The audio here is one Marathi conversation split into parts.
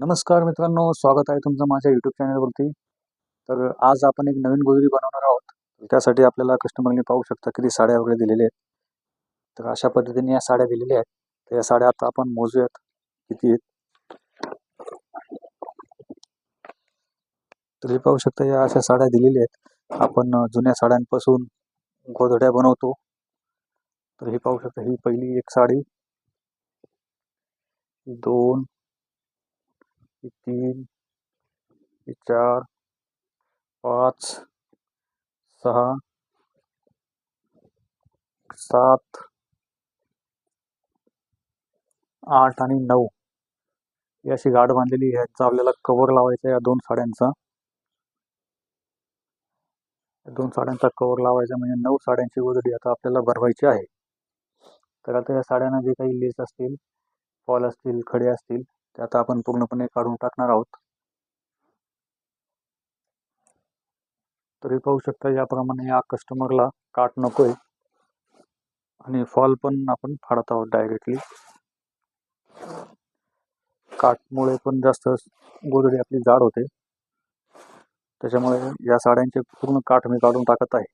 नमस्कार मित्रांनो स्वागत आहे तुमचं माझ्या यूट्यूब चॅनलवरती तर आज आपण एक नवीन गोजरी बनवणार आहोत. त्यासाठी आपल्याला कस्टमरने पाहू शकता किती साड्या वगैरे दिलेल्या आहेत. तर अशा पद्धतीने या साड्या दिलेल्या आहेत. तर या साड्या आता आपण मोजूयात किती आहेत. तर हे पाहू शकता या अशा साड्या दिलेल्या आहेत. आपण जुन्या साड्यांपासून गोधड्या बनवतो. तर हे पाहू शकता ही पहिली एक साडी. दोन ही तीन ही चार पाच सहा सात आठ आणि नऊ. ही अशी गाठ बांधलेली आहे. ह्याचा आपल्याला कवर लावायचा आहे या दोन साड्यांचा. या दोन साड्यांचा कवर लावायचा म्हणजे नऊ साड्यांची गोदडी आता आपल्याला भरवायची आहे. तर आता या साड्यांना जे काही लेस असतील फॉल असतील खडे असतील ते आता आपण पूर्णपणे काढून टाकणार आहोत. तरी पाहू शकता याप्रमाणे या कस्टमरला काट नकोय. आणि फॉल पण आपण फाडत आहोत डायरेक्टली काटमुळे पण जास्त गोदडी आपली जाड होते. त्याच्यामुळे या साड्यांचे पूर्ण काठ मी काढून टाकत आहे.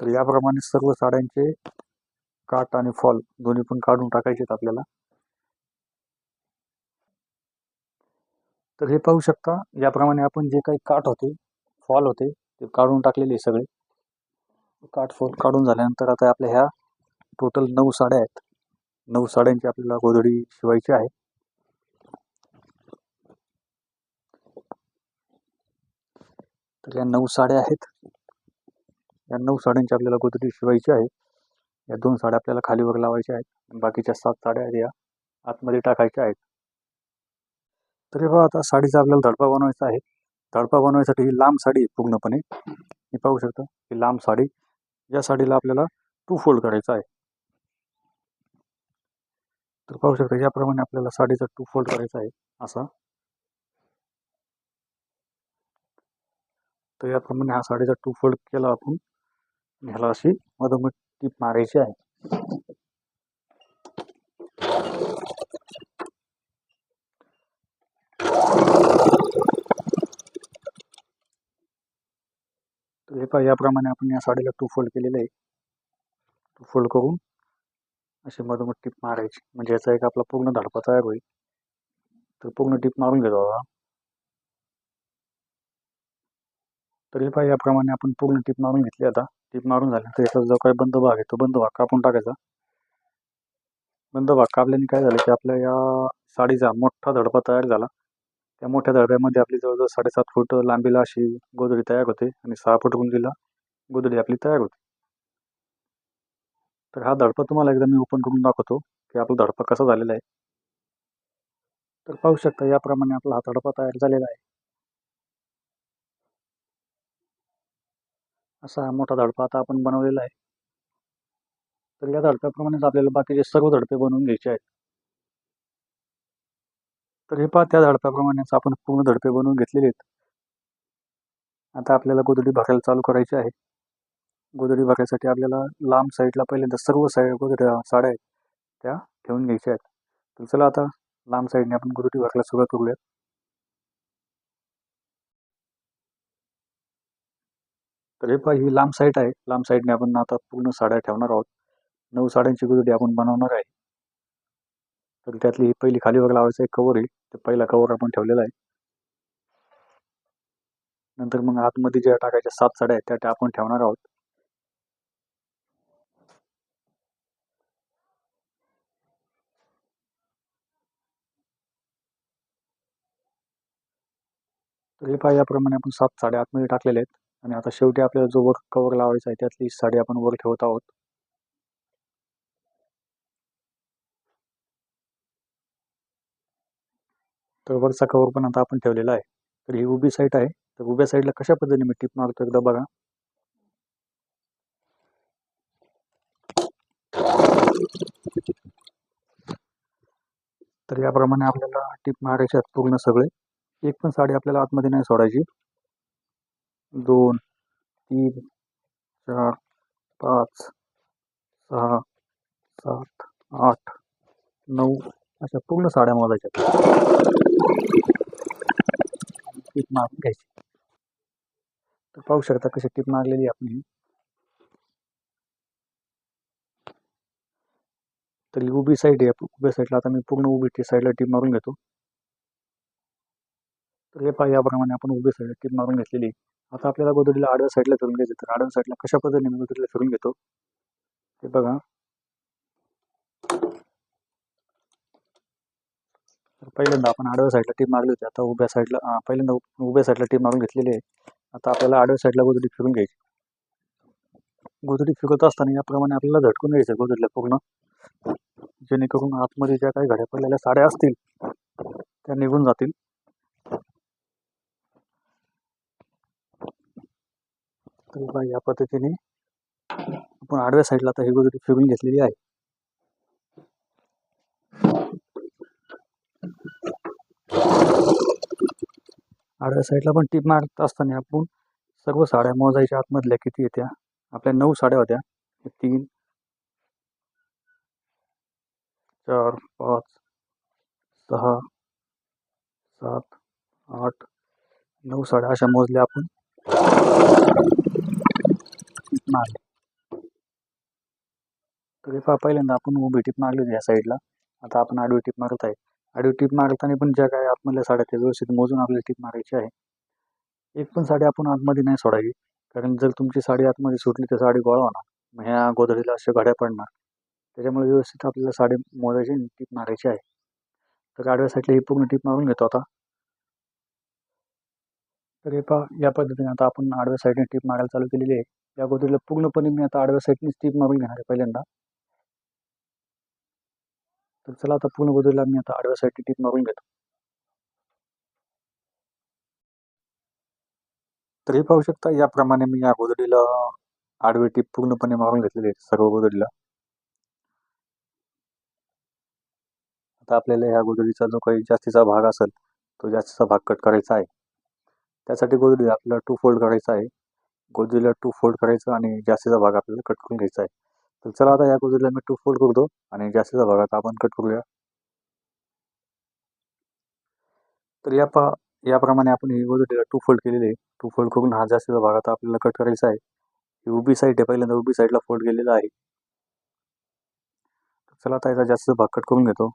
तर याप्रमाणे सर्व साड्यांचे काट आणि फॉल दोन्ही पण काढून टाकायचे आहेत आपल्याला. तर हे पाहू शकता याप्रमाणे आपण जे काही काठ होते फॉल होते ते काढून टाकलेले सगळे. काठ फॉल काढून झाल्यानंतर आता आपल्या ह्या टोटल नऊ साड्या आहेत. नऊ साड्यांची आपल्याला गोधडी शिवायची आहे. तर या नऊ साड्या आहेत. या नऊ साड्यांची आपल्याला गोधडी शिवायची आहे. या दोन साड्या आपल्याला खालीवर लावायच्या आहेत. बाकीच्या सात साड्या आहेत या आतमध्ये टाकायच्या आहेत. तर हे बघा आता साडीचा आपल्याला धडपा बनवायचा आहे. धडपा बनवायसाठी ही लांब साडी पूर्णपणे. मी पाहू शकता ही लांब साडी या साडीला आपल्याला टू फोल्ड करायचा आहे. तर पाहू शकता याप्रमाणे आपल्याला साडीचा टू फोल्ड करायचा आहे असा. तर याप्रमाणे हा साडीचा टू फोल्ड केला आपण. ह्याला अशी मधोमध टीप मारायची आहे. तर हे पहा याप्रमाणे आपण या साडीला टू फोल्ड केलेलं आहे. टू फोल्ड करून अशी मधोमध टीप मारायची. म्हणजे याचा एक आपला पूर्ण धडपा तयार होईल तर पूर्ण टीप मारून घेतो आता तर हे पहा याप्रमाणे आपण पूर्ण टीप मारून घेतली आता. टीप मारून झाल्यानंतर याचा जो काही बंद भाग आहे तो बंद भाग कापून टाकायचा. बंद भाग कापल्याने काय झालं की आपल्या या साडीचा मोठा धडपा तयार झाला. त्या मोठ्या धडप्यामध्ये आपली जवळजवळ साडेसात फूट लांबीला अशी गोदडी तयार होते आणि सहा फूट रुंदीला गोदडी आपली तयार होते. तर हा धडपा तुम्हाला एकदा मी ओपन करून दाखवतो की आपला धडपा कसा झालेला आहे. तर पाहू शकता याप्रमाणे आपला हा धडपा तयार झालेला आहे. असा हा मोठा धडपा आता आपण बनवलेला आहे. तर या धडप्याप्रमाणेच आपल्याला बाकीचे सर्व धडपे बनवून घ्यायचे आहेत. तर हे पहा त्या धडप्याप्रमाणेच आपण पूर्ण धडपे बनवून घेतलेले आहेत. आता आपल्याला गोदडी भाकायला चालू करायची आहे. गोदडी भाकायसाठी आपल्याला लांब साईडला पहिल्यांदा सर्व साईड गोदड्या साड्या आहेत त्या ठेवून घ्यायच्या आहेत. तर चला आता लांब साईडने आपण गोदडी भाकायला सुरुवात करूयात. तर हे पहा ही लांब साईड आहे. लांब साईडने आपण आता पूर्ण साड्या ठेवणार आहोत. नऊ साड्यांची गुजडी आपण बनवणार आहे. तर त्यातली ही पहिली खालीवर लावायचं एक कवर आहे. ते पहिला कवर आपण ठेवलेला आहे. नंतर मग आतमध्ये ज्या टाकायच्या सात साड्या आहेत त्या त्या आपण ठेवणार आहोत. तर हे पहा याप्रमाणे आपण सात साड्या आतमध्ये टाकलेल्या आहेत. आणि आता शेवटी आपल्याला जो वर कवर लावायचा आहे त्यातली साडी आपण वर ठेवत आहोत. तर वरचा कवर पण आता आपण ठेवलेला आहे. तर ही उभी साईड आहे. तर उभ्या साईडला कशा पद्धतीने मी टिप मारतो एकदा बघा. तर याप्रमाणे आपल्याला टिप मारायचे आहेत पूर्ण सगळे. एक पण साडी आपल्याला आतमध्ये नाही सोडायची. दोन तीन चार पाच सहा सात आठ नऊ अशा पूर्ण साड्या मोजायच्या. टीप मारून घ्यायची. तर पाहू शकता कशी टीप मारलेली आहे आपण तरी उभी साईड आहे उभ्या साईडला आता मी पूर्ण उभी टी साईडला टीप मारून घेतो. तर हे पहा याप्रमाणे आपण उभी साईडला टीप मारून घेतलेली. आता आपल्याला गोदडीला आडव्या साईडला फिरून घ्यायचं तर आडव्या साईडला कशा पद्धतीने मी गोदडीला फिरून घेतो? ते बघा. तर पहिल्यांदा आपण आडव्या साईडला टीप मारली होती. आता उभ्या साईडला पहिल्यांदा उभ्या साईडला टीप मारून घेतलेली आहे. आता आपल्याला आडव्या साईडला गोदडी फिरून घ्यायची गोदडी फिरत असताना याप्रमाणे आपल्याला झटकून घ्यायचं गोदडीला पूर्ण. जेणेकरून आतमध्ये ज्या काही घड्या पडलेल्या साड्या असतील त्या निघून जातील. तर बघा या पद्धतीने आपण आडव्या साईडला आता ही वगैरे फिरून घेतलेली आहे. आडव्या साईडला पण टीप मारत असताना आपण सर्व साड्या मोजायच्या आतमधल्या किती येत्या आपल्या नऊ साड्या होत्या. तीन चार पाच सहा सात आठ नऊ साड्या अशा मोजल्या आपण. टीप मारली तर हे पहा पहिल्यांदा आपण उभी टीप मारली होती या साईडला आता आपण आडवी टीप मारत आहे. आडवी टीप मारताना पण ज्या काही आतमधल्या साड्या त्या व्यवस्थित मोजून आपल्याला टीप मारायची आहे. एक पण साडी आपण आतमध्ये नाही सोडायची कारण जर तुमची साडी आतमध्ये सुटली तर साडी गोळा होणार. मग ह्या गोधडीला अशा घड्या पडणार. त्याच्यामुळे व्यवस्थित आपल्याला साडी मोजायची आणि टीप मारायची आहे. तर आडव्या साईडला ही पूर्ण टीप मारून घेतो आता. तर हे पहा या पद्धतीने आता आपण आडव्या साईडने टीप मारायला चालू केलेली आहे. या गोदरीला पूर्णपणे मी आता आडव्या साईडनेच टीप मारून घेणार आहे पहिल्यांदा. तर चला आता पूर्ण गोदरीला मी आता आडव्या साईडने टीप मारून घेतो. तर हे पाहू शकता याप्रमाणे मी या गोदरीला आडवी टीप पूर्णपणे मारून घेतलेली आहे सर्व गोदरीला आता आपल्याला ह्या गोदरीचा जो काही जास्तीचा भाग असेल तो जास्तीचा भाग कट करायचा आहे. त्यासाठी गोधडी आपल्याला टू फोल्ड करायचा आहे. गोधडीला टू फोल्ड करायचं आणि जास्तीचा भाग आपल्याला कट करून घ्यायचा आहे. तर चला आता या गोधडीला मी टू फोल्ड करतो आणि जास्तीचा भाग आता आपण कट करूया. तर या पा याप्रमाणे आपण ही गोधडीला टू फोल्ड केलेली आहे. टू फोल्ड करून हा जास्तीचा भाग आता आपल्याला कट करायचा आहे. ही उभी साईड आहे पहिल्यांदा उभी साईडला फोल्ड केलेला आहे. चला आता याचा जास्त भाग कट करून घेतो.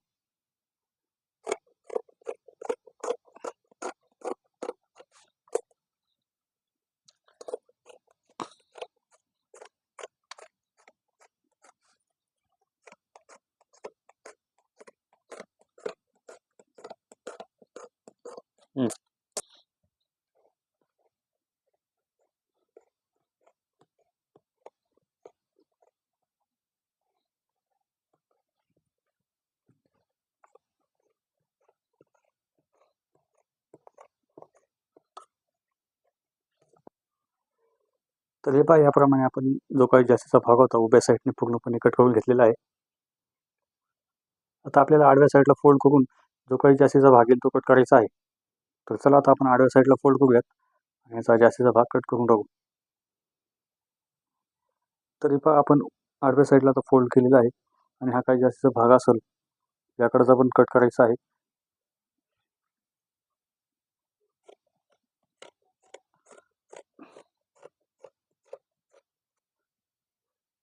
तर हे पहा याप्रमाणे आपण जो काही जास्तीचा भाग होता उभ्या साईडने पूर्णपणे कट करून घेतलेला आहे. आता आपल्याला आडव्या साईडला फोल्ड करून जो काही जास्तीचा भाग येईल तो कट करायचा आहे. तर चला आता आपण आडव्या साईडला फोल्ड करूयात आणि याचा जास्तीचा भाग कट करून टाकू तरी पहा आपण आडव्या साईडला आता फोल्ड केलेला आहे आणि हा काही जास्तीचा भाग असेल याकडचा पण कट करायचा आहे.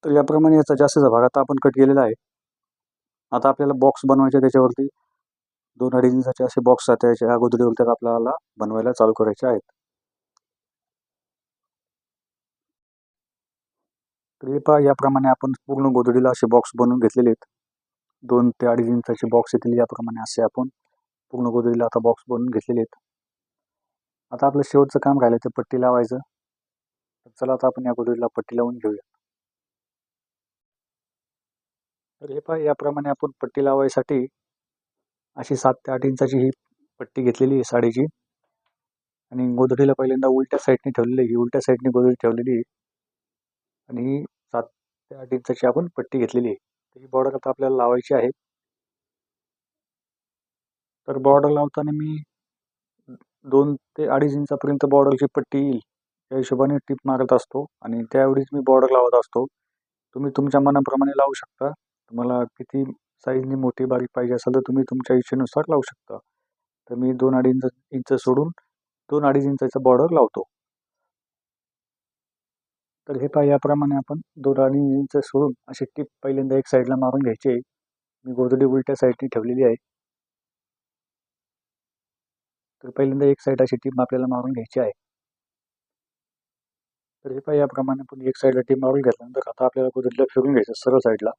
तर याप्रमाणे याचा जास्तीचा भाग आता आपण कट केलेला आहे. आता आपल्याला बॉक्स बनवायचे त्याच्यावरती. दोन अडीच इंचाचे असे बॉक्स आहेत त्याच्या त्यात आपल्याला बनवायला चालू करायचे आहेत. तर हे पहा याप्रमाणे आपण पूर्ण गोदडीला असे बॉक्स बनवून घेतलेले आहेत. दोन ते अडीच इंचाचे बॉक्स येतील याप्रमाणे असे आपण पूर्ण गोदडीला आता बॉक्स बनवून घेतलेले आहेत. आता आपलं शेवटचं काम राहिलं ते पट्टी लावायचं. तर चला आता आपण या गोदडीला पट्टी लावून घेऊया. तर हे पहा याप्रमाणे आपण पट्टी लावायसाठी अशी सात ते आठ इंचाची ही पट्टी घेतलेली आहे साडीची. आणि गोधडीला पहिल्यांदा उलट्या साईडने ठेवलेली ही उलट्या साईडने गोधडी ठेवलेली आहे. आणि ही सात ते आठ इंचाची आपण पट्टी घेतलेली आहे. तर ही बॉर्डर आता आपल्याला लावायची आहे. तर बॉर्डर लावताना मी दोन ते अडीच इंचापर्यंत बॉर्डरची पट्टी येईल. त्या हिशोबाने टिप मारत असतो. आणि त्यावेळीच मी बॉर्डर लावत असतो. तुम्ही तुमच्या मनाप्रमाणे लावू शकता. तुम्हाला किती साईजने मोठी बारीक पाहिजे असेल तर तुम्ही तुमच्या इच्छेनुसार लावू शकता. तर मी दोन अडीच इंच इंच सोडून दोन अडीच इंचाचा बॉर्डर लावतो. तर हे पहा याप्रमाणे आपण दोन अडीच इंच सोडून अशी टीप पहिल्यांदा एक साईडला मारून घ्यायची. आहे मी गोदडी उलट्या साईडने ठेवलेली आहे. तर पहिल्यांदा एक साईड अशी टीप आपल्याला मारून घ्यायची आहे. तर हे पहा याप्रमाणे आपण एक साईडला टीप मारून घेतल्यानंतर आता आपल्याला गोदडीला फिरून घ्यायचं सरळ साईडला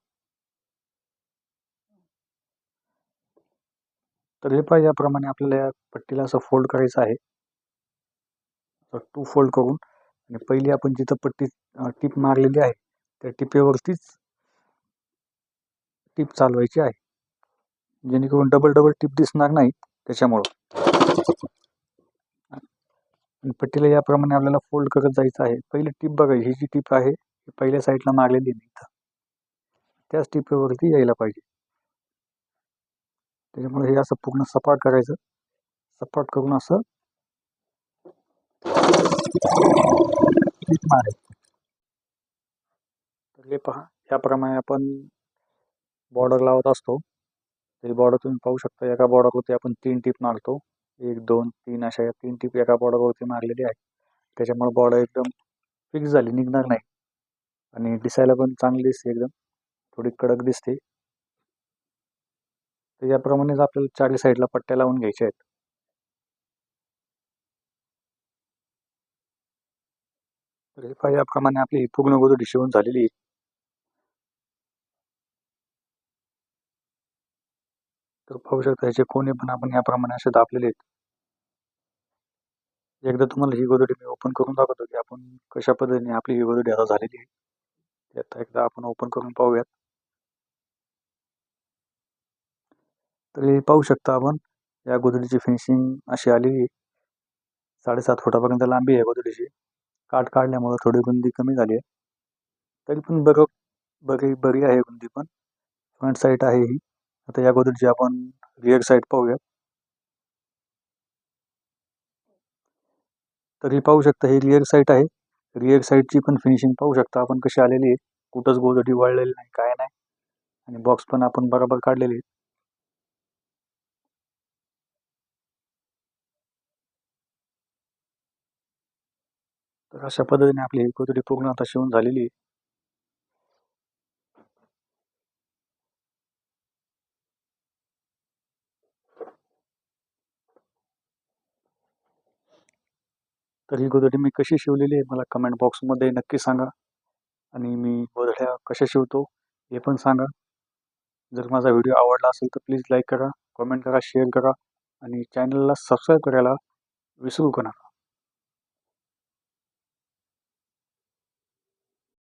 तर हे पहा याप्रमाणे आपल्याला या पट्टीला असं फोल्ड करायचं आहे. टू फोल्ड करून आणि पहिली आपण जिथं पट्टी टीप मारलेली आहे त्या टिपेवरतीच टीप चालवायची आहे. जेणेकरून डबल डबल टीप दिसणार नाही त्याच्यामुळं. आणि पट्टीला याप्रमाणे आपल्याला फोल्ड करत जायचं आहे. पहिली टीप बघा ही जी टीप आहे ही पहिल्या साईडला मारलेली नाही इथं त्याच टिपेवरती यायला पाहिजे. त्याच्यामुळे हे असं पूर्ण सपाट करायचं. सपाट करून असं मारायचं. तर हे पहा याप्रमाणे आपण बॉर्डर लावत असतो. तरी बॉर्डर तुम्ही पाहू शकता एका बॉर्डरवरती आपण तीन टीप मारतो. एक दोन तीन अशा या तीन टीप एका बॉर्डरवरती मारलेली आहे त्याच्यामुळे बॉर्डर एकदम फिक्स झाली निघणार नाही. आणि दिसायला पण चांगली दिसते एकदम. थोडी कडक दिसते. तर याप्रमाणेच आपल्याला चारही साईडला पट्ट्या लावून घ्यायच्या आहेत. तर हे याप्रमाणे आपली ही पूर्ण गोदडी शिवून झालेली आहे. तर पाहू शकता ह्याचे कोणी पण आपण याप्रमाणे असे दाबलेले आहेत. एकदा तुम्हाला ही गोदडी मी ओपन करून दाखवतो की आपण कशा पद्धतीने आपली ही गोदडी आता झालेली आहे. ते आता एकदा आपण ओपन करून पाहूयात. तरी पाहू शकता आपण. या गोदडीची फिनिशिंग अशी आलेली आहे साडेसात फुटापर्यंत लांबी आहे गोदडीची काठ काढल्यामुळं थोडी गुंदी कमी झाली आहे. तरी पण बरं बरी बरी आहे गुंदी पण. फ्रंट साईड आहे ही. आता या गोदडीची आपण रिअर साईड पाहूया. तर ही पाहू शकता ही रिअर साईट आहे. रिअर साईडची पण फिनिशिंग पाहू शकता आपण कशी आलेली आहे. कुठंच गोदडी वळलेली नाही काय नाही. आणि बॉक्स पण आपण बरोबर काढलेले आहेत तर अशा पद्धतीने आपली ही पूर्ण आता शिवून झालेली आहे. तर ही गोधडी मी कशी शिवलेली आहे मला कमेंट बॉक्समध्ये नक्की सांगा. आणि मी गोधड्या कशा शिवतो हे पण सांगा. जर माझा व्हिडिओ आवडला असेल तर प्लीज लाईक करा कमेंट करा शेअर करा आणि चॅनलला सबस्क्राईब करायला विसरू नका.